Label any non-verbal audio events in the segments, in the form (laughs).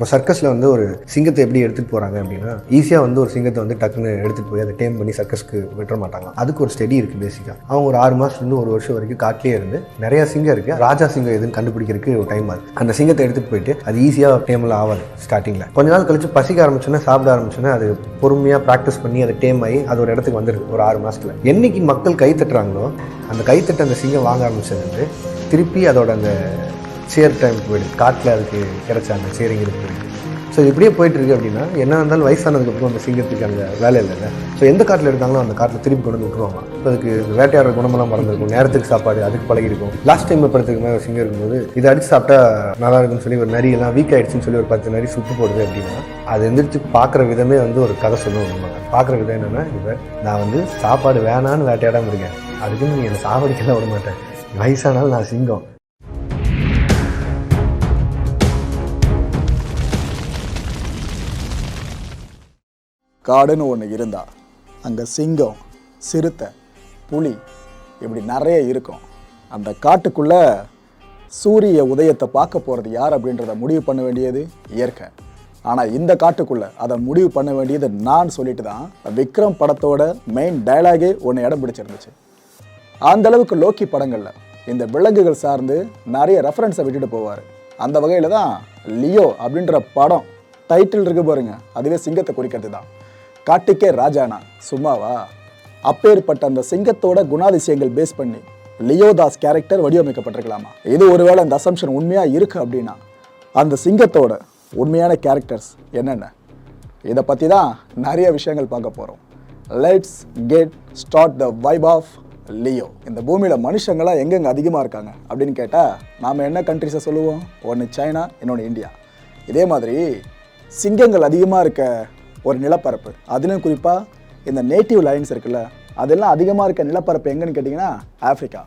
இப்போ சர்க்கஸில் வந்து ஒரு சிங்கத்தை எப்படி எடுத்துகிட்டு போகிறாங்க அப்படின்னா ஈஸியாக வந்து ஒரு சிங்கத்தை வந்து டக்குன்னு எடுத்துகிட்டு போய் அதை டேம் பண்ணி சர்க்கஸ்க்கு விட்டுற மாட்டாங்க. அதுக்கு ஒரு ஸ்டடி இருக்குது பேசிக்காக அவங்க ஒரு ஆறு மாதத்துலேருந்து ஒரு வருஷம் வரைக்கும் காட்டிலே இருந்து நிறையா சிங்கம் இருக்குது ராஜா சிங்கம் எதுன்னு கண்டுபிடிக்கிறதுக்கு ஒரு டைம் ஆகுது அந்த சிங்கத்தை எடுத்துகிட்டு போயிட்டு அது ஈஸியாக டேமில் ஆகாது ஸ்டார்டிங்கில் கொஞ்ச நாள் கழிச்சு பசிக்க ஆரம்பிச்சோன்னா சாப்பிட ஆரம்பிச்சோன்னா அது பொறுமையாக ப்ராக்டிஸ் பண்ணி அதை டேம் ஆகி அது ஒரு இடத்துக்கு வந்துடுது ஒரு ஆறு மாதத்தில் என்னைக்கு மக்கள் கை தட்டுறாங்களோ அந்த கை தட்டு அந்த சிங்கம் வாங்க ஆரம்பிச்சது திருப்பி அதோட அந்த சேர் டைம் போயிடுது காட்டில் அதுக்கு கிடைச்சாங்க அந்த சேரிங்கிறது போயிடுது ஸோ இப்படியே போயிட்டுருக்கு அப்படின்னா என்ன இருந்தாலும் வயசானதுக்கப்புறம் அந்த சிங்கத்துக்கு அந்த வேலை இல்லைல்ல ஸோ எந்த காட்டில் இருக்காங்களோ அந்த காட்டில் திருப்பி கொண்டு வந்து விட்டுருவாங்க. இப்போ அதுக்கு வேட்டையாடுற குணமெல்லாம் மறந்துருக்கும். நேரத்துக்கு சாப்பாடு அதுக்கு பழகிருக்கும். லாஸ்ட் டைம் படத்துக்கு மேலே சிங்கம் இருக்கும்போது இதை அடிச்சு சாப்பிட்டா நல்லா இருக்குன்னு சொல்லி ஒரு நரியெல்லாம் வீக் ஆகிடுச்சின்னு சொல்லி ஒரு பத்து நரி சுட்டு போடுது அப்படின்னா அது எந்திரிச்சு பார்க்குற விதமே வந்து ஒரு கதை சொல்லுவாங்க பார்க்குற விதம் என்னென்னா இப்போ நான் வந்து சாப்பாடு வேணான்னு வேட்டையாடாமல் இருக்கேன். அதுக்குன்னு நீ என்னை சாவடிக்கலாம் விட மாட்டேன். வயசானாலும் நான் சிங்கம். காடுன்னு ஒன்று இருந்தால் அங்கே சிங்கம் சிறுத்தை புலி இப்படி நிறைய இருக்கும். அந்த காட்டுக்குள்ளே சூரிய உதயத்தை பார்க்க போகிறது யார் அப்படின்றத முடிவு பண்ண வேண்டியது இயற்கை. ஆனால் இந்த காட்டுக்குள்ளே அதை முடிவு பண்ண வேண்டியது நான் சொல்லிட்டு தான் விக்ரம் படத்தோட மெயின் டயலாகே ஒன்று இடம் பிடிச்சிருந்துச்சு. அந்தளவுக்கு லோக்கி படங்களில் இந்த விலங்குகள் சார்ந்து நிறைய ரெஃபரன்ஸை விட்டுட்டு போவார். அந்த வகையில் தான் லியோ அப்படின்ற படம் டைட்டில் இருக்கு பாருங்க. அதுவே சிங்கத்தை குறிக்கிறது தான். காட்டுக்கே ராஜானா? சும்மாவா? அப்பேற்பட்ட அந்த சிங்கத்தோட குணாதிசயங்கள் பேஸ் பண்ணி லியோதாஸ் கேரக்டர் வடிவமைக்கப்பட்டிருக்கலாமா? இது ஒருவேளை அந்த அசம்ஷன் உண்மையாக இருக்கு அப்படின்னா அந்த சிங்கத்தோட உண்மையான கேரக்டர்ஸ் என்னென்ன? இதை பற்றி தான் நிறைய விஷயங்கள் பார்க்க போகிறோம் let's get start the vibe of Leo இந்த பூமியில் மனுஷங்களாம் எங்கெங்க அதிகமாக இருக்காங்க அப்படின்னு கேட்டால் நாம் என்ன கண்ட்ரிஸை சொல்லுவோம்? ஒன்று சைனா இன்னொன்று இந்தியா. இதே மாதிரி சிங்கங்கள் அதிகமாக இருக்க ஒரு நிலப்பரப்பு. அதுலேயும் குறிப்பாக இந்த நேட்டிவ் லைன்ஸ் இருக்குல்ல அதெல்லாம் அதிகமாக இருக்க நிலப்பரப்பு எங்கன்னு கேட்டிங்கன்னா ஆஃப்ரிக்கா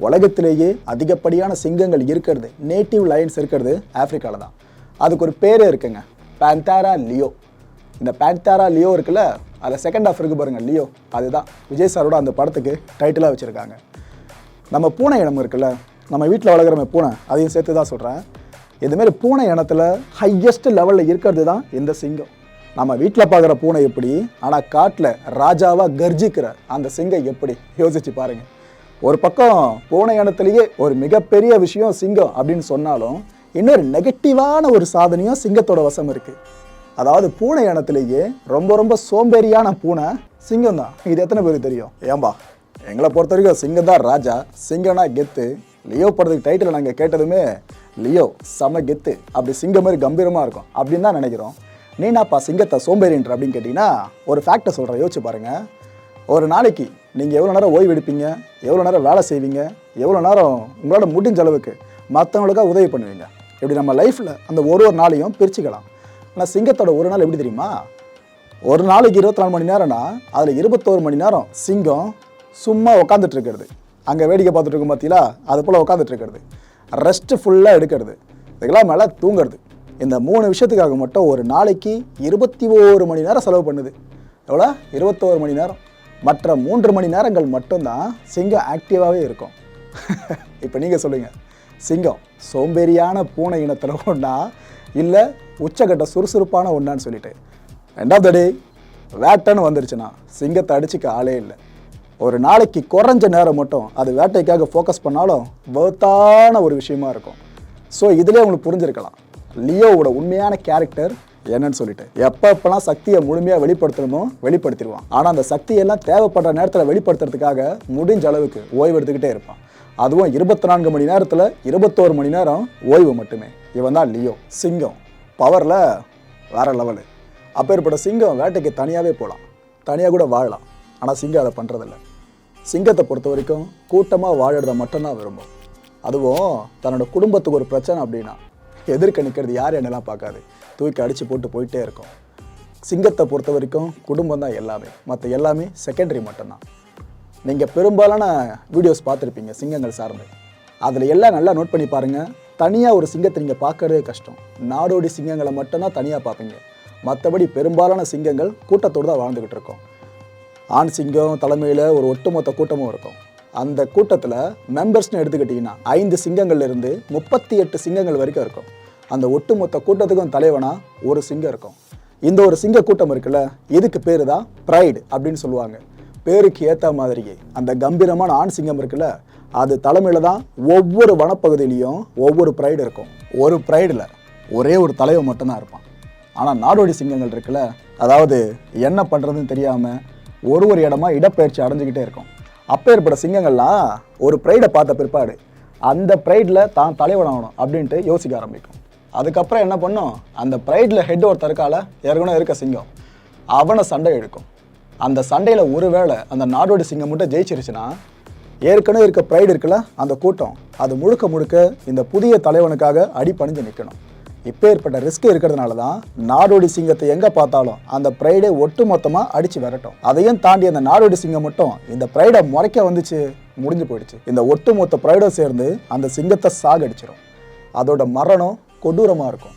உலகத்திலேயே அதிகப்படியான சிங்கங்கள் இருக்கிறது நேட்டிவ் லைன்ஸ் இருக்கிறது ஆஃப்ரிக்காவில் தான். அதுக்கு ஒரு பேரே இருக்குங்க பேந்தாரா லியோ இந்த பேந்தாரா லியோ இருக்குல்ல அதில் செகண்ட் ஆஃப் இருக்கு பாருங்கள் லியோ அதுதான். விஜய் சாரோட அந்த படத்துக்கு டைட்டிலாக வச்சுருக்காங்க. நம்ம பூனை இனம் இருக்குல்ல நம்ம வீட்டில் வளர்க்குற பூனை அதையும் சேர்த்து தான் சொல்கிறேன் இதுமாரி பூனை இனத்தில் ஹையஸ்ட் லெவலில் இருக்கிறது தான் இந்த சிங்கம். நம்ம வீட்டில் பார்க்குற பூனை எப்படி? ஆனால் காட்டில் ராஜாவாக கர்ஜிக்கிற அந்த சிங்கம் எப்படி? யோசிச்சு பாருங்க. ஒரு பக்கம் பூனை இனத்துலேயே ஒரு மிகப்பெரிய விஷயம் சிங்கம் அப்படின்னு சொன்னாலும் இன்னொரு நெகட்டிவான ஒரு சாதனையும் சிங்கத்தோட வசம் இருக்குது அதாவது பூனை இனத்துலேயே ரொம்ப ரொம்ப சோம்பேறியான பூனை சிங்கம் தான் இது எத்தனை பேருக்கு தெரியும்? ஏம்பா எங்களை பொறுத்த வரைக்கும் சிங்கம் தான் ராஜா. சிங்கம்னா கெத்து. லியோ படத்துக்கு டைட்டில் நாங்கள் கேட்டதுமே லியோ செம கெத்து. அப்படி சிங்கம் மாதிரி கம்பீரமாக இருக்கும். அப்படின்னு தான் நினைக்கிறோம். நீனாப்பா சிங்கத்தை சோம்பேறின்ற அப்படின்னு கேட்டிங்கன்னா ஒரு ஃபேக்டை சொல்கிறேன் யோசிச்சு பாருங்கள் ஒரு நாளைக்கு நீங்கள் எவ்வளோ நேரம் ஓய்வு எடுப்பீங்க? எவ்வளோ நேரம் வேலை செய்வீங்க? எவ்வளோ நேரம் உங்களோட முடிஞ்ச அளவுக்கு மற்றவங்களுக்காக உதவி பண்ணுவீங்க? இப்படி நம்ம லைஃப்பில் அந்த ஒரு ஒரு நாளையும் பிரிச்சுக்கலாம். ஆனால் சிங்கத்தோட ஒரு நாள் எப்படி தெரியுமா? ஒரு நாளைக்கு இருபத்தி நாலு மணி நேரம்னா அதில் இருபத்தோரு மணி நேரம் சிங்கம் சும்மா உட்காந்துட்டு இருக்கிறது. அங்கே வேடிக்கை பார்த்துட்டு இருக்கும் பார்த்தீங்களா அது போல் உட்காந்துட்டு இருக்கிறது. ரெஸ்ட்டு ஃபுல்லாக எடுக்கிறது. இதுக்கெல்லாம் மேலே தூங்குறது. இந்த மூணு விஷயத்துக்காக மட்டும் ஒரு நாளைக்கு இருபத்தி ஓரு மணி நேரம் செலவு பண்ணுது. எவ்வளோ? இருபத்தோரு மணி நேரம். மற்ற மூன்று மணி நேரங்கள் மட்டும்தான் சிங்கம் ஆக்டிவாகவே இருக்கும். (laughs) இப்போ நீங்கள் சொல்லுங்கள் சிங்கம் சோம்பேறியான பூனை இனத்தில் ஒன்றா இல்லை உச்சக்கட்ட சுறுசுறுப்பான ஒன்றான்னு சொல்லிட்டு. ரெண்டாவது டே வேட்டைன்னு வந்துருச்சுன்னா சிங்கத்தை அடிச்சுக்க ஆளே இல்லை. ஒரு நாளைக்கு குறைஞ்ச நேரம் மட்டும் அது வேட்டைக்காக ஃபோக்கஸ் பண்ணாலும் வேர்த்தான ஒரு விஷயமா இருக்கும். ஸோ இதிலே உங்களுக்கு புரிஞ்சிருக்கலாம். லியோவோட உண்மையான கேரக்டர் என்னன்னு சொல்லிட்டு. எப்போ எப்பெல்லாம் சக்தியை முழுமையாக வெளிப்படுத்தணுமோ வெளிப்படுத்திடுவான். ஆனால் அந்த சக்தியெல்லாம் தேவைப்படுற நேரத்தில் வெளிப்படுத்துறதுக்காக முடிஞ்ச அளவுக்கு ஓய்வு எடுத்துக்கிட்டே இருப்பான். அதுவும் இருபத்தி நான்கு மணி நேரத்தில் இருபத்தோரு மணி நேரம் ஓய்வு மட்டுமே. இவன் தான் லியோ. சிங்கம். பவரில் வேற லெவலு அப்பேற்பட்ட சிங்கம் வேட்டைக்கு தனியாகவே போகலாம் தனியாக கூட வாழலாம். ஆனால் சிங்கம் அதை பண்ணுறதில்ல சிங்கத்தை பொறுத்த வரைக்கும் கூட்டமாக வாழறத மட்டும்தான் விரும்பும். அதுவும் தன்னோட குடும்பத்துக்கு ஒரு பிரச்சனை அப்படின்னா எதிர்க்க நிற்கிறது யார் என்னெல்லாம் பார்க்காது. தூக்கி அடித்து போட்டு போயிட்டே இருக்கும். சிங்கத்தை பொறுத்த வரைக்கும் குடும்பம் தான் எல்லாமே. மற்ற எல்லாமே செகண்டரி மட்டும்தான். நீங்கள் பெரும்பாலான வீடியோஸ் பார்த்துருப்பீங்க சிங்கங்கள் சார்ந்து. அதில் எல்லாம் நல்லா நோட் பண்ணி பாருங்கள் தனியாக ஒரு சிங்கத்தை நீங்கள் பார்க்கறதே கஷ்டம். நாடோடி சிங்கங்களை மட்டும்தான் தனியாக பார்ப்பீங்க. மற்றபடி பெரும்பாலான சிங்கங்கள் கூட்டத்தோடு தான் வாழ்ந்துக்கிட்டு இருக்கோம். ஆண் சிங்கம் தலைமையில் ஒரு ஒட்டுமொத்த கூட்டமும் இருக்கும். அந்த கூட்டத்தில் மெம்பர்ஸ்னு எடுத்துக்கிட்டிங்கன்னா ஐந்து சிங்கங்கள்ல இருந்து முப்பத்தி எட்டு சிங்கங்கள் வரைக்கும் இருக்கும். அந்த ஒட்டுமொத்த கூட்டத்துக்கும் தலைவனாக ஒரு சிங்கம் இருக்கும். இந்த ஒரு சிங்க கூட்டம் இருக்குல்ல இதுக்கு பேர் தான் ப்ரைடு அப்படின்னு சொல்லுவாங்க. பேருக்கு ஏற்ற மாதிரியே அந்த கம்பீரமான ஆண் சிங்கம் இருக்குல்ல அது தலைமையில் தான் ஒவ்வொரு வனப்பகுதியிலையும் ஒவ்வொரு ப்ரைடு இருக்கும். ஒரு ப்ரைடில் ஒரே ஒரு தலைவன் மட்டும்தான் இருப்பான். ஆனால் நாடோடி சிங்கங்கள் இருக்குல்ல அதாவது என்ன பண்ணுறதுன்னு தெரியாமல் ஒரு ஒரு இடமா இடப்பெயர்ச்சி அடைஞ்சுக்கிட்டே இருக்கும். அப்போ ஏற்பட்ட சிங்கங்கள்லாம் ஒரு ப்ரைடை பார்த்த பிற்பாடு அந்த ப்ரைடில் தான் தலைவனாகணும் அப்படின்ட்டு யோசிக்க ஆரம்பிக்கும். அதுக்கப்புறம் என்ன பண்ணும்? அந்த ப்ரைடில் ஹெட் ஒருத்தர் இருக்கால ஏற்கனவே இருக்க சிங்கம் அவனை சண்டை எடுக்கும். அந்த சண்டையில் ஒருவேளை அந்த நாடோடி சிங்கம் மட்டும் ஜெயிச்சிருச்சுன்னா ஏற்கனவே இருக்க ப்ரைடு இருக்குல்ல அந்த கூட்டம் அது முழுக்க முழுக்க இந்த புதிய தலைவனுக்காக அடிப்பணிஞ்சு நிற்கணும் இப்போ ஏற்பட்ட ரிஸ்க் இருக்கிறதுனால தான் நாடோடி சிங்கத்தை எங்கே பார்த்தாலும் அந்த ப்ரைடை ஒட்டு மொத்தமாக அடித்து விரட்டும். அதையும் தாண்டி அந்த நாடோடி சிங்கம் மட்டும் இந்த ப்ரைடை முறைக்க வந்துச்சு முடிஞ்சு போயிடுச்சு. இந்த ஒட்டு மொத்த ப்ரைடும் சேர்ந்து அந்த சிங்கத்தை சாகடிச்சிடும் அதோட மரணம் கொடூரமாக இருக்கும்.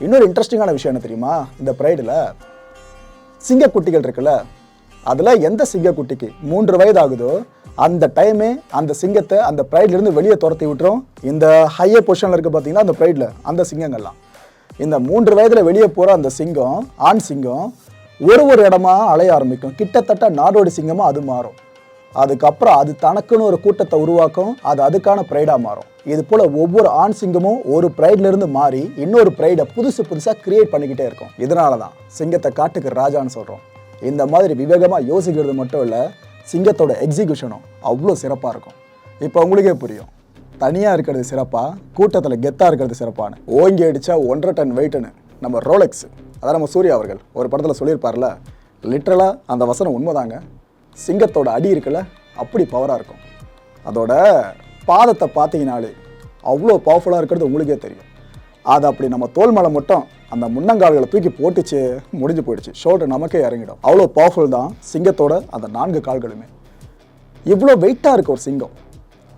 இன்னொரு இன்ட்ரெஸ்டிங்கான விஷயம் என்ன தெரியுமா? இந்த ப்ரைடில் சிங்கக்குட்டிகள் இருக்குல்ல? அதில் எந்த சிங்கக்குட்டிக்கு மூன்று வயது ஆகுதோ அந்த டைமே அந்த சிங்கத்தை அந்த ப்ரைட்லேருந்து இருந்து வெளியே துரத்தி விட்டுரும். இந்த ஹையர் பொசிஷனில் இருக்க பார்த்தீங்கன்னா அந்த ப்ரைடில் அந்த சிங்கங்கள்லாம். இந்த மூன்று வயதில் வெளியே போகிற அந்த சிங்கம் ஆண் சிங்கம் ஒரு ஒரு இடமா அலைய ஆரம்பிக்கும். கிட்டத்தட்ட நாடோடி சிங்கமாக அது மாறும். அதுக்கப்புறம் அது தனக்குன்னு ஒரு கூட்டத்தை உருவாக்கும் அது அதுக்கான ப்ரைடாக மாறும். இது போல் ஒவ்வொரு ஆண் சிங்கமும் ஒரு ப்ரைட்லேருந்து இருந்து மாறி இன்னொரு ப்ரைடை புதுசு புதுசாக க்ரியேட் பண்ணிக்கிட்டே இருக்கும். இதனால தான் சிங்கத்தை காட்டுக்கு ராஜான்னு சொல்கிறோம் இந்த மாதிரி விவேகமாக யோசிக்கிறது மட்டும் இல்லை சிங்கத்தோட எக்ஸிகியூஷனும் அவ்வளோ சிறப்பாக இருக்கும். இப்போ உங்களுக்கே புரியும். தனியாக இருக்கிறது சிறப்பாக கூட்டத்தில் கெத்தாக இருக்கிறது சிறப்பான ஓங்கி அடித்தா ஒன்றரை டன் வெயிட்டுன்னு நம்ம ரோலெக்ஸ் அதான் நம்ம சூர்யா அவர்கள் ஒரு படத்தில் சொல்லியிருப்பார்ல லிட்ரலாக அந்த வசனம் உண்மைதாங்க. சிங்கத்தோட அடி இருக்குல்ல அப்படி பவராக இருக்கும். அதோட பாதத்தை பார்த்தீங்கனாலே அவ்வளோ பவர்ஃபுல்லாக இருக்கிறது உங்களுக்கே தெரியும். அது அப்படி நம்ம தோல் மேலே மட்டும் அந்த முன்னங்கால்களை தூக்கி போட்டுச்சு முடிஞ்சு போயிடுச்சு. ஷோல்டர் நமக்கே இறங்கிடும். அவ்வளோ பவர்ஃபுல் தான் சிங்கத்தோட அந்த நான்கு கால்களுமே. இவ்வளோ வெயிட்டாக இருக்கு ஒரு சிங்கம்.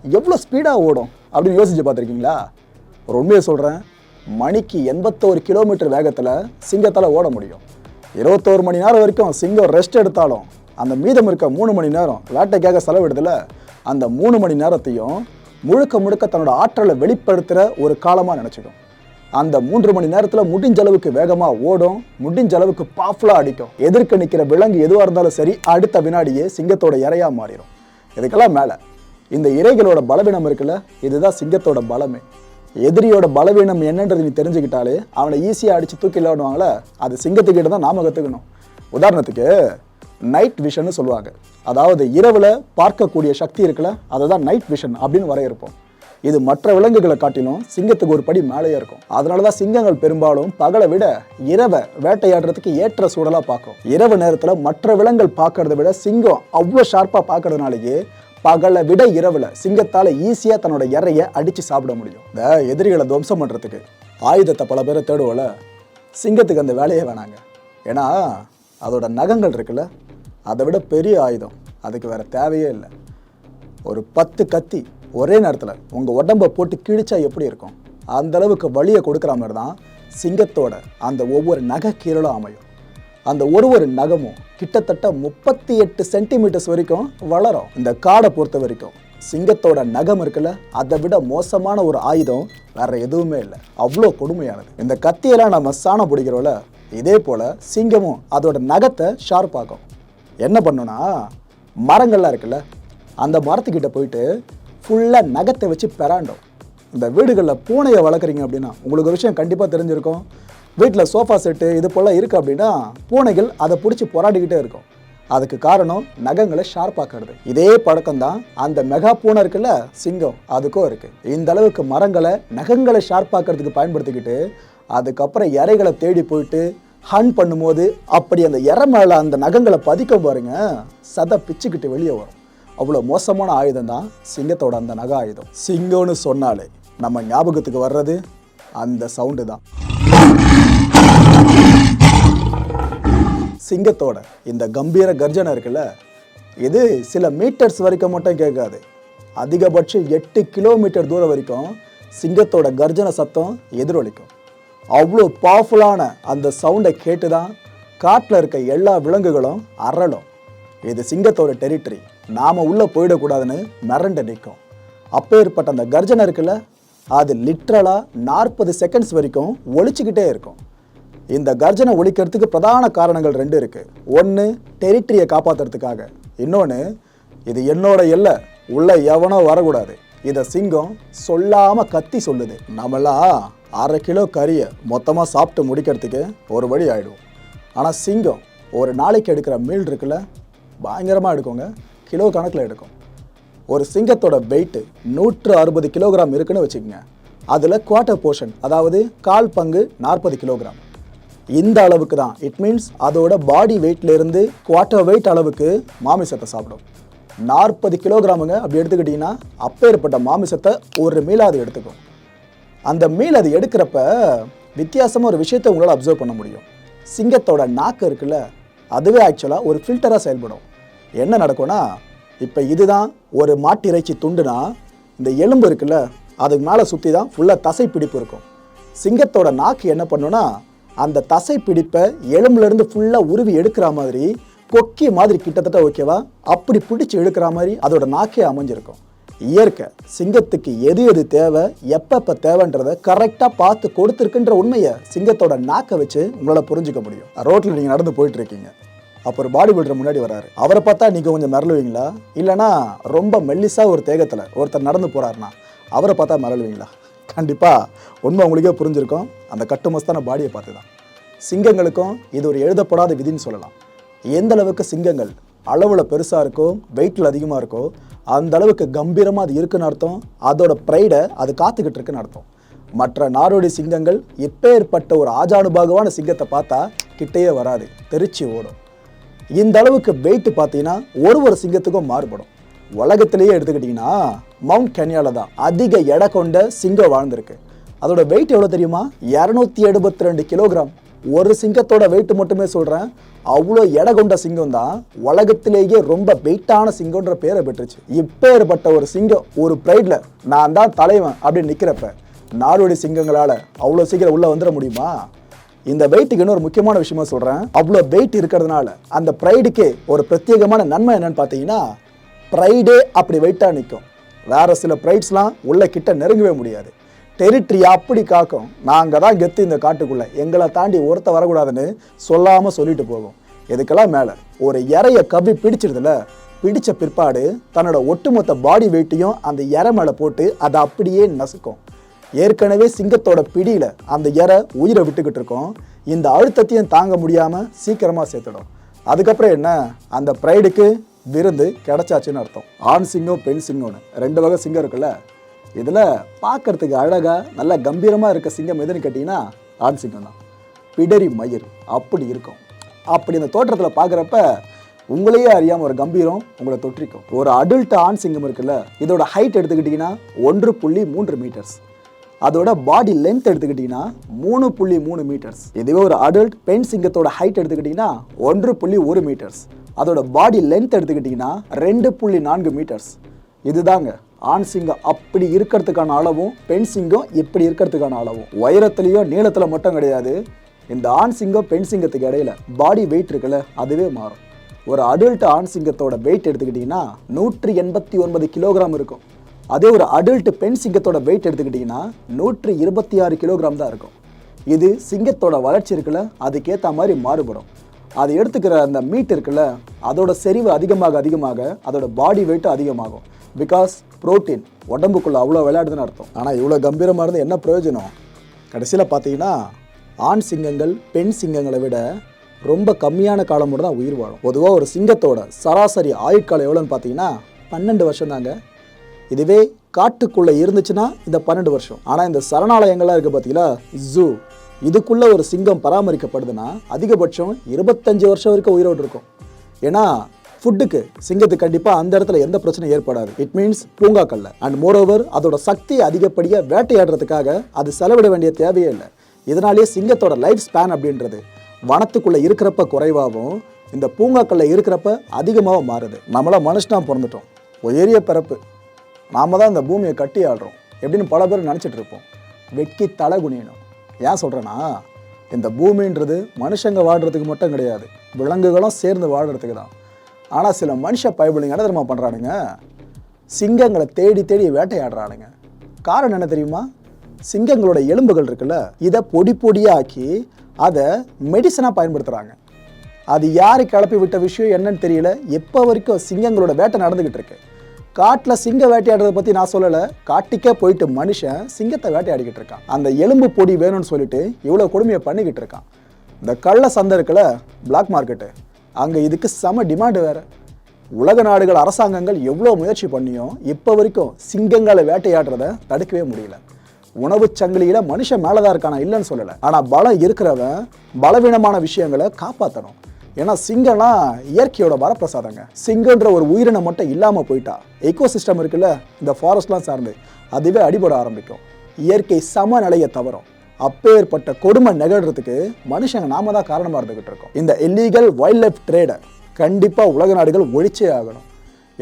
எவ்வளோ ஸ்பீடாக ஓடும் அப்படின்னு யோசிச்சு பார்த்துருக்கீங்களா? ஒரு உண்மையை சொல்கிறேன் மணிக்கு எண்பத்தோரு கிலோமீட்டர் வேகத்தில் சிங்கத்தால் ஓட முடியும். இருபத்தோரு மணி நேரம் வரைக்கும் சிங்கம் ரெஸ்ட் எடுத்தாலும் அந்த மீதம் இருக்க மூணு மணி நேரம் வேட்டைக்காக செலவிடுதில் அந்த மூணு மணி நேரத்தையும் முழுக்க முழுக்க தன்னோட ஆற்றலை வெளிப்படுத்துகிற ஒரு காலமாக நினச்சிக்கும் அந்த மூன்று மணி நேரத்தில் முடிஞ்ச அளவுக்கு வேகமாக ஓடும் முடிஞ்ச அளவுக்கு பாஃபுல்லாக அடிக்கும். எதிர்க்க நிற்கிற விலங்கு எதுவாக இருந்தாலும் சரி அடுத்த வினாடியே சிங்கத்தோட இறையாக மாறிடும் இதுக்கெல்லாம் மேலே. இந்த இறைகளோட பலவீனம் இருக்குல்ல இதுதான் சிங்கத்தோட பலமே. எதிரியோட பலவீனம் என்னன்றது நீ தெரிஞ்சுக்கிட்டாலே அவனை ஈஸியாக அடித்து தூக்கி விளையாடுவாங்களே அது சிங்கத்துக்கிட்ட தான் நாம கற்றுக்கணும் உதாரணத்துக்கு நைட் விஷன்னு சொல்லுவாங்க. அதாவது இரவில் பார்க்கக்கூடிய சக்தி இருக்குல்ல அதை தான் நைட் விஷன் அப்படின்னு வரையறுப்போம். இது மற்ற விலங்குகளை காட்டிலும் சிங்கத்துக்கு ஒரு படி மேலேயே இருக்கும். அதனால தான் சிங்கங்கள் பெரும்பாலும் பகலை விட இரவை வேட்டையாடுறதுக்கு ஏற்ற சூழலாக பார்க்கும். இரவு நேரத்தில் மற்ற விலங்குகள் பார்க்கறத விட சிங்கம் அவ்வளோ ஷார்ப்பாக பார்க்கறதுனாலேயே பகலை விட இரவில் சிங்கத்தால் ஈஸியாக தன்னோட இறைய அடித்து சாப்பிட முடியும். இந்த எதிரிகளை துவம்சம் பண்ணுறதுக்கு ஆயுதத்தை பல பேரை தேடுவோல சிங்கத்துக்கு அந்த வேலையே வேணாங்க. ஏன்னா அதோட நகங்கள் இருக்குல்ல அதை விட பெரிய ஆயுதம். அதுக்கு வேறு தேவையே இல்லை. ஒரு பத்து கத்தி ஒரே நேரத்தில் உங்கள் உடம்பை போட்டு கிழிச்சா எப்படி இருக்கும்? அந்த அளவுக்கு வலியை கொடுக்குற மாதிரி தான் சிங்கத்தோட அந்த ஒவ்வொரு நகை கீரலும் அமையும். அந்த ஒரு ஒரு நகமும் கிட்டத்தட்ட முப்பத்தி எட்டு சென்டிமீட்டர்ஸ் வரைக்கும் வளரும். இந்த காடை பொறுத்த வரைக்கும் சிங்கத்தோட நகம் இருக்குல்ல அதை விட மோசமான ஒரு ஆயுதம் வேற எதுவுமே இல்லை. அவ்வளோ கொடுமையானது. இந்த கத்தியெல்லாம் நம்ம சாணம் பிடிக்கிறோம்ல இதே போல் சிங்கமும் அதோட நகத்தை ஷார்ப்பாக்கும் என்ன பண்ணுன்னா மரங்கள்லாம் இருக்குல்ல அந்த மரத்துக்கிட்ட போயிட்டு ஃபுல்லாக நகத்தை வச்சு பெறாண்டோம் இந்த வீடுகளில் பூனையை வளர்க்குறீங்க அப்படின்னா உங்களுக்கு ஒரு விஷயம் கண்டிப்பாக தெரிஞ்சிருக்கும். வீட்டில் சோஃபா செட்டு இது போல் இருக்குது அப்படின்னா பூனைகள் அதை பிடிச்சி போராடிக்கிட்டே இருக்கும். அதுக்கு காரணம் நகங்களை ஷார்ப்பாக்குறது இதே பழக்கம் தான் அந்த மெகா பூனை இருக்குல்ல சிங்கம் அதுக்கும் இருக்குது இந்த அளவுக்கு மரங்களை நகங்களை ஷார்ப்பாக்குறதுக்கு பயன்படுத்திக்கிட்டு அதுக்கப்புறம் இறைகளை தேடி போயிட்டு ஹன் பண்ணும்போது அப்படி அந்த இறை மேலே அந்த நகங்களை பதிக்க பாருங்க சதை பிச்சுக்கிட்டு வெளியே வரும். அவ்வளோ மோசமான ஆயுதம் தான் சிங்கத்தோட அந்த நக ஆயுதம். சிங்கம்னு சொன்னாலே நம்ம ஞாபகத்துக்கு வர்றது அந்த சவுண்டு தான். சிங்கத்தோட இந்த கம்பீர கர்ஜனை இருக்குல்ல இது சில மீட்டர்ஸ் வரைக்கும் மட்டும் கேட்காது. அதிகபட்சம் எட்டு கிலோமீட்டர் தூரம் வரைக்கும் சிங்கத்தோட கர்ஜனை சத்தம் எதிரொலிக்கும். அவ்வளோ பவர்ஃபுல்லான அந்த சவுண்டை கேட்டு தான் காட்டில் இருக்க எல்லா விலங்குகளும் அரளும் இது சிங்கத்தோட டெரிட்டரி நாம் உள்ளே போயிடக்கூடாதுன்னு மிரண்டு நிற்கும். அப்போ ஏற்பட்ட அந்த கர்ஜனை இருக்குல்ல அது லிட்ரலாக நாற்பது செகண்ட்ஸ் வரைக்கும் ஒழிச்சிக்கிட்டே இருக்கும். இந்த கர்ஜனை ஒழிக்கிறதுக்கு பிரதான காரணங்கள் ரெண்டு இருக்குது ஒன்று டெரிட்டரியை காப்பாத்துறதுக்காக. இன்னொன்று இது என்னோட எல்லை. உள்ளே எவனோ வரக்கூடாது. இதை சிங்கம் சொல்லாமல் கத்தி சொல்லுது. நம்மளாம் அரை கிலோ கறியை மொத்தமாக சாப்பிட்டு முடிக்கிறதுக்கு ஒரு வழி ஆகிடும் ஆனால் சிங்கம் ஒரு நாளைக்கு எடுக்கிற மீல் இருக்குல்ல பயங்கரமாக எடுக்குங்க. கிலோ கணக்கில் எடுக்கும். ஒரு சிங்கத்தோட வெயிட்டு நூற்று அறுபது கிலோகிராம் இருக்குன்னு வச்சுக்கோங்க. அதில் குவார்ட்டர் போர்ஷன் அதாவது கால் பங்கு நாற்பது கிலோகிராம் இந்த அளவுக்கு தான். இட் மீன்ஸ் அதோட பாடி வெயிட்லேருந்து குவார்ட்டர் வெயிட் அளவுக்கு மாமிசத்தை சாப்பிடும். நாற்பது கிலோகிராமுங்க அப்படி எடுத்துக்கிட்டிங்கன்னா அப்பேற்பட்ட மாமிசத்தை ஒரு மீளாக அது எடுத்துக்கும். அந்த மீல் அது எடுக்கிறப்ப வித்தியாசமாக ஒரு விஷயத்தை உங்களால் அப்சர்வ் பண்ண முடியும். சிங்கத்தோட நாக்கு இருக்குல்ல அதுவே ஆக்சுவலாக ஒரு ஃபில்டராக செயல்படும். என்ன நடக்கும்னா இப்போ இதுதான் ஒரு மாட்டு இறைச்சி துண்டுனா இந்த எலும்பு இருக்குல்ல அதுக்கு மேலே சுற்றி தான் ஃபுல்லாக தசை பிடிப்பு இருக்கும். சிங்கத்தோட நாக்கு என்ன பண்ணுன்னா அந்த தசை பிடிப்பை எலும்புலேருந்து ஃபுல்லாக உருவி எடுக்கிற மாதிரி கொக்கி மாதிரி கிட்டத்தட்ட ஓகேவா அப்படி பிடிச்சி எடுக்கிற மாதிரி அதோட நாக்கே அமைஞ்சிருக்கும். இயற்கை சிங்கத்துக்கு எது எது தேவை எப்பப்போ தேவைன்றதை கரெக்டாக பார்த்து கொடுத்துருக்குன்ற உண்மையை சிங்கத்தோட நாக்கை வச்சு உங்களால் புரிஞ்சுக்க முடியும். ரோட்டில் நீங்கள் நடந்து போயிட்டு இருக்கீங்க அப்போ ஒரு பாடி பில்டர் முன்னாடி வராரு. அவரை பார்த்தா நீங்கள் கொஞ்சம் மிரளுவீங்களா? இல்லைனா ரொம்ப மெல்லிசாக ஒரு தேகத்தில் ஒருத்தர் நடந்து போகிறாருன்னா அவரை பார்த்தா மிரளுவீங்களா? கண்டிப்பாக உண்மை உங்களுக்கே புரிஞ்சிருக்கும். அந்த கட்டுமஸ்தான பாடியை பார்த்து தான் சிங்கங்களுக்கும் இது ஒரு எழுதப்படாத விதின்னு சொல்லலாம். எந்த அளவுக்கு சிங்கங்கள் அளவில் பெருசாக இருக்கோ வெயிட்டில் அதிகமாக இருக்கோ அந்த அளவுக்கு கம்பீரமாக அது இருக்குன்னு அர்த்தம். அதோட ப்ரைடை அது காத்துக்கிட்டு இருக்குன்னு அர்த்தம். மற்ற நாடோடி சிங்கங்கள் எப்பேற்பட்ட ஒரு ஆஜானுபாகவான சிங்கத்தை பார்த்தா கிட்டேயே வராது தெரிச்சு ஓடும். இந்த அளவுக்கு வெயிட் பார்த்தீங்கன்னா ஒரு ஒரு சிங்கத்துக்கும் மாறுபடும். உலகத்திலேயே எடுத்துக்கிட்டிங்கன்னா மவுண்ட் கென்யால தான் அதிக எடை கொண்ட சிங்கம் வாழ்ந்திருக்கு. அதோட வெயிட் எவ்வளோ தெரியுமா? இரநூத்தி எழுபத்தி ரெண்டு கிலோகிராம் ஒரு சிங்கத்தோட வெயிட் மட்டுமே சொல்கிறேன் அவ்வளோ எடை கொண்ட சிங்கம் தான். உலகத்திலேயே ரொம்ப வெயிட்டான சிங்கம்ன்ற பேரை பெற்றுச்சு. இப்பேற்பட்ட ஒரு சிங்கம் ஒரு ப்ரைடில் நான் தான் தலைவன் அப்படின்னு நிற்கிறப்ப நாடோடி சிங்கங்களால் அவ்வளோ சீக்கிரம் உள்ளே வந்துட முடியுமா? இந்த வெயிட்டுக்கு இன்னொரு முக்கியமான விஷயமா சொல்கிறேன் அவ்வளோ வெயிட் இருக்கிறதுனால அந்த ப்ரைடுக்கே ஒரு பிரத்யேகமான நன்மை என்னன்னு பார்த்தீங்கன்னா ப்ரைடே அப்படி வெயிட்டாக நிற்கும். வேறு சில ப்ரைட்ஸ்லாம் உள்ள கிட்ட நெருங்கவே முடியாது. டெரிட்டரி அப்படி காக்கும். நாங்கள் தான் கெத்து இந்த காட்டுக்குள்ளே. எங்களை தாண்டி ஒருத்த வரக்கூடாதுன்னு சொல்லாமல் சொல்லிட்டு போகும். இதுக்கெல்லாம் மேலே? ஒரு இறைய கவி பிடிச்சிருதுல பிடித்த பிற்பாடு தன்னோட ஒட்டுமொத்த பாடி வெயிட்டையும் அந்த இறை மேலே போட்டு அதை அப்படியே நசுக்கும். ஏற்கனவே சிங்கத்தோட பிடியில் அந்த இறை உயிரை விட்டுக்கிட்டு இருக்கோம். இந்த அழுத்தத்தையும் தாங்க முடியாமல் சீக்கிரமாக சேர்த்துடும். அதுக்கப்புறம் என்ன? அந்த ப்ரைடுக்கு விருந்து கிடச்சாச்சுன்னு அர்த்தம். ஆண் சிங்கம் பெண் சிங்கம்னு. ரெண்டு வகை சிங்கம் இருக்குல்ல. இதில் பார்க்கறதுக்கு அழகாக நல்ல கம்பீரமாக இருக்க சிங்கம் எதுன்னு கேட்டிங்கன்னா ஆண் சிங்கம் தான். பிடரி மயிர் அப்படி இருக்கும். அப்படி இந்த தோற்றத்தில் பார்க்குறப்ப உங்களையே அறியாமல் ஒரு கம்பீரம் உங்களை தொற்றிக்கும். ஒரு அடல்ட் ஆண் சிங்கம் இருக்குல்ல இதோட ஹைட் எடுத்துக்கிட்டிங்கன்னா ஒன்று புள்ளி மூன்று மீட்டர்ஸ் அதோட பாடி லென்த் எடுத்துக்கிட்டிங்கன்னா மூணு புள்ளி மூணு மீட்டர்ஸ் இதுவே ஒரு அடல்ட் பெண் சிங்கத்தோட ஹைட் எடுத்துக்கிட்டிங்கன்னா ஒன்று புள்ளி ஒரு மீட்டர்ஸ் அதோட பாடி லென்த் எடுத்துக்கிட்டிங்கன்னா ரெண்டு புள்ளி நான்கு மீட்டர்ஸ் இதுதாங்க ஆண் சிங்கம் அப்படி இருக்கிறதுக்கான அளவும் பெண் சிங்கம் இப்படி இருக்கிறதுக்கான அளவும். உயரத்துலேயும் நீளத்தில் மட்டும் கிடையாது. இந்த ஆண் சிங்கம் பெண் சிங்கத்துக்கு இடையில பாடி வெயிட் இருக்குல்ல அதுவே மாறும். ஒரு அடல்ட் ஆண் சிங்கத்தோட வெயிட் எடுத்துக்கிட்டிங்கன்னா நூற்றி எண்பத்தி ஒன்பது கிலோகிராம் இருக்கும். அதே ஒரு அடல்ட் பெண் சிங்கத்தோட வெயிட் எடுத்துக்கிட்டிங்கன்னா நூற்றி இருபத்தி ஆறு கிலோகிராம் தான் இருக்கும். இது சிங்கத்தோட வளர்ச்சி இருக்குல்ல அதுக்கேற்ற மாதிரி மாறுபடும். அது எடுத்துக்கிற அந்த மீட் இருக்குல்ல அதோட செறிவு அதிகமாக அதிகமாக அதோட பாடி வெயிட்டும் அதிகமாகும். பிகாஸ் புரோட்டீன் உடம்புக்குள்ள அவ்வளோ விளையாடுதுன்னு அர்த்தம். ஆனால் இவ்வளோ கம்பீரமாக இருந்து என்ன பிரயோஜனம்? கடைசியில் பார்த்தீங்கன்னா ஆண் சிங்கங்கள் பெண் சிங்கங்களை விட ரொம்ப கம்மியான காலம் மட்டும் தான் உயிர் வாழும். பொதுவாக ஒரு சிங்கத்தோட சராசரி ஆயுட்காலம் எவ்வளோன்னு பார்த்தீங்கன்னா பன்னெண்டு வருஷம் தாங்க இதுவே காட்டுக்குள்ளே இருந்துச்சுன்னா இந்த பன்னெண்டு வருஷம். ஆனால் இந்த சரணாலயங்கள்லாம் இருக்குது பார்த்தீங்களா ஜூ இதுக்குள்ளே ஒரு சிங்கம் பராமரிக்கப்படுதுன்னா அதிகபட்சம் இருபத்தஞ்சி வருஷம் வரைக்கும் உயிரோடு இருக்கும். ஏன்னா ஃபுட்டுக்கு சிங்கத்துக்கு கண்டிப்பாக அந்த இடத்துல எந்த பிரச்சனையும் ஏற்படாது. இட் மீன்ஸ் பூங்காக்கல்ல அண்ட் மோரோவர் அதோட சக்தியை அதிகப்படியாக வேட்டையாடுறதுக்காக அது செலவிட வேண்டிய தேவையே இல்லை. இதனாலேயே சிங்கத்தோட லைஃப் ஸ்பேன் அப்படின்றது வனத்துக்குள்ளே இருக்கிறப்ப குறைவாகவும் இந்த பூங்காக்கல்ல இருக்கிறப்ப அதிகமாகவும் மாறுது. நம்மளாம் மனுஷனாக பிறந்துட்டோம். உயரிய பிறப்பு. நாம் தான் இந்த பூமியை கட்டி ஆடுறோம் எப்படின்னு பல பேர் நினச்சிட்டு இருப்போம். வெட்கி தலை குனியணும். ஏன் சொல்கிறேன்னா இந்த பூமின்றது மனுஷங்க வாழ்கிறதுக்கு மட்டும் கிடையாது. விலங்குகளும் சேர்ந்து வாழ்கிறதுக்கு தான். ஆனால் சில மனுஷ பயபிள்ளைங்க என்ன தெரியுமா பண்ணுறானுங்க சிங்கங்களை தேடி தேடி வேட்டையாடுறானுங்க. காரணம் என்ன தெரியுமா? சிங்கங்களோட எலும்புகள் இருக்குல்ல இதை பொடி பொடியாக்கி அதை மெடிசனாக பயன்படுத்துகிறாங்க அது யார் கிளப்பி விட்ட விஷயம் என்னன்னு தெரியல. எப்போ வரைக்கும் சிங்கங்களோட வேட்டை நடந்துக்கிட்டு இருக்கு. காட்டில் சிங்க வேட்டையாடுறத பற்றி நான் சொல்லலை. காட்டுக்கே போயிட்டு மனுஷன் சிங்கத்தை வேட்டையாடிக்கிட்டு இருக்கான். அந்த எலும்பு பொடி வேணும்னு சொல்லிட்டு இவ்வளோ கொடுமையை பண்ணிக்கிட்டு இருக்கான். இந்த கள்ள சந்தை இருக்குல்ல பிளாக் மார்க்கெட்டு அங்கே இதுக்கு செம டிமாண்டு வேறு. உலக நாடுகள் அரசாங்கங்கள் எவ்வளோ முயற்சி பண்ணியும் இப்போ வரைக்கும் சிங்கங்களை வேட்டையாடுறத தடுக்கவே முடியல. உணவு சங்கிலியில் மனுஷன் மேலே தான் இருக்கானா இல்லைன்னு சொல்லலை. ஆனால் பலம் இருக்கிறவன் பலவீனமான விஷயங்களை காப்பாற்றணும் ஏன்னா சிங்கம்லாம் இயற்கையோட வரப்பிரசாதங்க. சிங்கன்ற ஒரு உயிரினம் மட்டும் இல்லாமல் போயிட்டா. எக்கோ சிஸ்டம் இருக்குல்ல இந்த ஃபாரஸ்ட்லாம் சார்ந்து அதுவே அடிபட ஆரம்பிக்கும். இயற்கை சமநிலையை தவறும். அப்பேற்பட்ட கொடுமை நிகழ்றதுக்கு மனுஷங்க நாம தான் காரணமாக இருந்துகிட்டு இருக்கோம். இந்த இல்லீகல் வைல்ட் லைஃப் ட்ரேடை கண்டிப்பாக உலக நாடுகள் ஒழிச்சே ஆகணும்.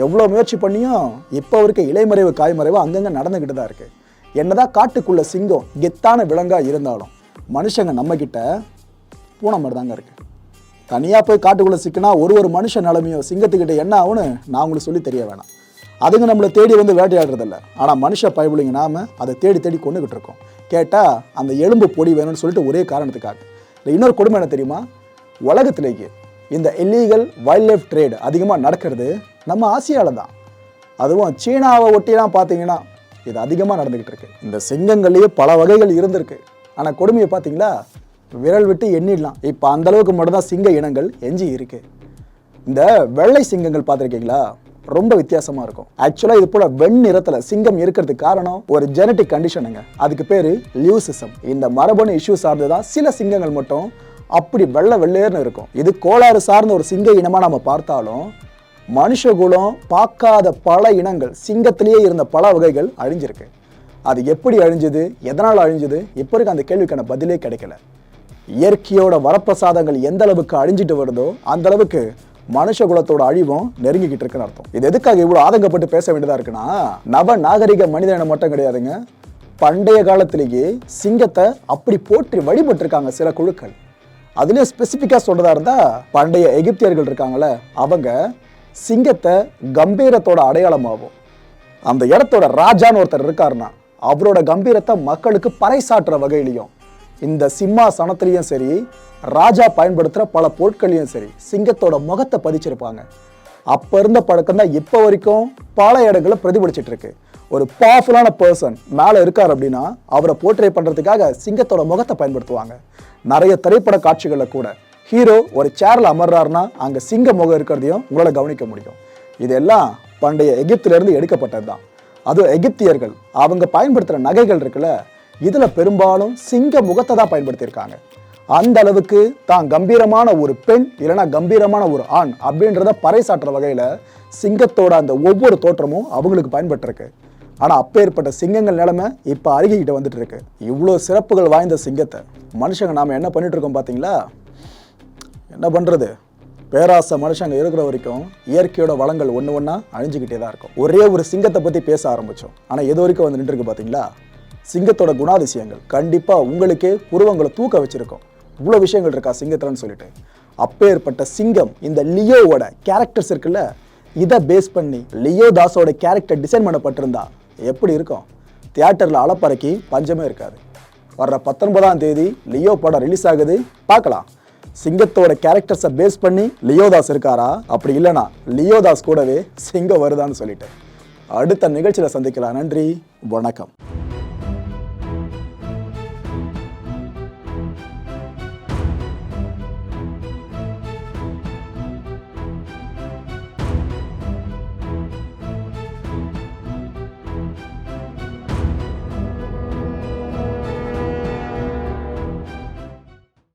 எவ்வளோ முயற்சி பண்ணியும் இப்போ இருக்க இலைமறைவு காய்மறைவு அங்கங்கே நடந்துக்கிட்டு தான் இருக்குது என்னதான் காட்டுக்குள்ள சிங்கம் கெத்தான விலங்காக இருந்தாலும் மனுஷங்க நம்மக்கிட்ட பூனை மாதிரி தாங்க இருக்கு. தனியாக போய் காட்டுக்குள்ளே சிக்கினா ஒரு ஒரு மனுஷ நிலமையும் சிங்கத்துக்கிட்ட என்ன ஆகும்னு நான் உங்களுக்கு சொல்லி தெரிய வேணாம். அதுங்க நம்மளை தேடி வந்து வேட்டையாடுறதில்ல. ஆனால் மனுஷ பயபுலிங்க நாம் அதை தேடி தேடி கொண்டுகிட்டு இருக்கோம். கேட்டால் அந்த எலும்பு பொடி வேணும்னு சொல்லிட்டு ஒரே காரணத்துக்காக. இல்லை இன்னொரு கொடுமை என்ன தெரியுமா? உலகத்திலேயே இந்த இல்லீகல் வைல்ட் லைஃப் ட்ரேட் அதிகமாக நடக்கிறது நம்ம ஆசியாவில் தான். அதுவும் சீனாவை ஒட்டிலாம் பார்த்தீங்கன்னா இது அதிகமாக நடந்துக்கிட்டு இருக்கு. இந்த சிங்கங்கள்லேயே பல வகைகள் இருந்திருக்கு. ஆனால் கொடுமையை பார்த்தீங்களா? விரல் விட்டு எண்ணிடலாம். இப்போ அந்த அளவுக்கு மட்டும்தான் சிங்க இனங்கள் எஞ்சி இருக்குது இந்த வெள்ளை சிங்கங்கள் பார்த்துருக்கீங்களா? ரொம்ப வித்தியாசமாக இருக்கும். ஆக்சுவலாக இது போல வெண் நிறத்தில் சிங்கம் இருக்கிறதுக்கு காரணம் ஒரு ஜெனட்டிக் கண்டிஷனுங்க அதுக்கு பேர் லியூசிசம் இந்த மரபணு இஷ்யூ சார்ந்து தான் சில சிங்கங்கள் மட்டும் அப்படி வெள்ளை வெள்ளேர்னு இருக்கும். இது கோளாறு சார்ந்த ஒரு சிங்க இனமாக நம்ம பார்த்தாலும் மனுஷகுலம் பார்க்காத பல இனங்கள் சிங்கத்திலேயே இருந்த பல வகைகள் அழிஞ்சிருக்கு. அது எப்படி அழிஞ்சது? எதனால் அழிஞ்சது? இப்போ இருக்க அந்த கேள்விக்கான பதிலே கிடைக்கல. இயற்கையோட வரப்பிரசாதங்கள் எந்த அளவுக்கு அழிஞ்சிட்டு வருதோ அந்த அளவுக்கு மனுஷ குலத்தோட அழிவும் நெருங்கிக்கிட்டு இருக்குன்னு அர்த்தம். இது எதுக்காக இவ்வளோ ஆதங்கப்பட்டு பேச வேண்டியதாக இருக்குன்னா நவ நாகரிக மனித மட்டும் கிடையாதுங்க. பண்டைய காலத்திலேயே சிங்கத்தை அப்படி போற்றி வழிபட்டிருக்காங்க சில குழுக்கள். அதுலேயும் ஸ்பெசிஃபிக்காக சொல்கிறதா இருந்தால் பண்டைய எகிப்தியர்கள் இருக்காங்கள அவங்க சிங்கத்தை கம்பீரத்தோட அடையாளமாகும். அந்த இடத்தோட ராஜான்னு ஒருத்தர் இருக்காருன்னா அவரோட கம்பீரத்தை மக்களுக்கு பறைசாற்றுற வகையிலையும் இந்த சிம்மாசனத்துலேயும் சரி ராஜா பயன்படுத்துகிற பல பொருட்களையும் சரி சிங்கத்தோட முகத்தை பதிச்சிருப்பாங்க. அப்போ இருந்த பழக்கம் தான் இப்போ வரைக்கும் பல இடங்களில் பிரதிபலிச்சிட்டு இருக்கு. ஒரு பவர்ஃபுல்லான பர்சன் மேலே இருக்கார் அப்படின்னா அவரை போர்ட்ரே பண்ணுறதுக்காக சிங்கத்தோட முகத்தை பயன்படுத்துவாங்க. நிறைய திரைப்பட காட்சிகளில் கூட ஹீரோ ஒரு சேர்ல அமர்றாருன்னா அங்கே சிங்க முகம் இருக்கிறதையும் உங்களால் கவனிக்க முடியும். இதெல்லாம் பண்டைய எகிப்தில இருந்து எடுக்கப்பட்டது தான். அதுவும் எகிப்தியர்கள் அவங்க பயன்படுத்துகிற நகைகள் இருக்குல்ல இதில் பெரும்பாலும் சிங்க முகத்தை தான் பயன்படுத்தியிருக்காங்க. அந்த அளவுக்கு தான் கம்பீரமான ஒரு பெண் இல்லைன்னா கம்பீரமான ஒரு ஆண் அப்படின்றத பறைசாற்றுற வகையில் சிங்கத்தோட அந்த ஒவ்வொரு தோற்றமும் அவங்களுக்கு பயன்பட்டிருக்கு. ஆனால் அப்பேற்பட்ட சிங்கங்கள் நிலைமை இப்போ அருகிக்கிட்ட வந்துட்டு இருக்கு இவ்வளோ சிறப்புகள் வாய்ந்த சிங்கத்தை. மனுஷங்க நாம் என்ன பண்ணிட்டு இருக்கோம் பார்த்தீங்களா என்ன பண்ணுறது பேராசை மனுஷங்க இருக்கிற வரைக்கும் இயற்கையோட வளங்கள் ஒன்று ஒன்றா அழிஞ்சுக்கிட்டே தான் இருக்கும். ஒரே ஒரு சிங்கத்தை பற்றி பேச ஆரம்பித்தோம் ஆனால் எது வரைக்கும் வந்து நின்றுருக்கு பார்த்தீங்களா சிங்கத்தோட குணாதிசயங்கள். கண்டிப்பாக உங்களுக்கே புருவங்களை தூக்க வச்சுருக்கோம். இவ்வளோ விஷயங்கள் இருக்கா சிங்கத்தில்னு சொல்லிட்டு. அப்பேற்பட்ட சிங்கம் இந்த லியோவோட கேரக்டர்ஸ் இருக்குல்ல இதை பேஸ் பண்ணி லியோ தாஸோட கேரக்டர் டிசைன் பண்ணப்பட்டிருந்தா எப்படி இருக்கும்? தியேட்டரில் அளப்பறைக்கு பஞ்சமே இருக்காது. வர்ற பத்தொன்பதாம் தேதி லியோ படம் ரிலீஸ் ஆகுது. பார்க்கலாம். சிங்கத்தோட கேரக்டர்ஸை பேஸ் பண்ணி லியோதாஸ் இருக்காரா? அப்படி இல்லைனா லியோதாஸ் கூடவே சிங்கம் வருதான்னு சொல்லிட்டு. அடுத்த நிகழ்ச்சியில் சந்திக்கலாம். நன்றி. வணக்கம்.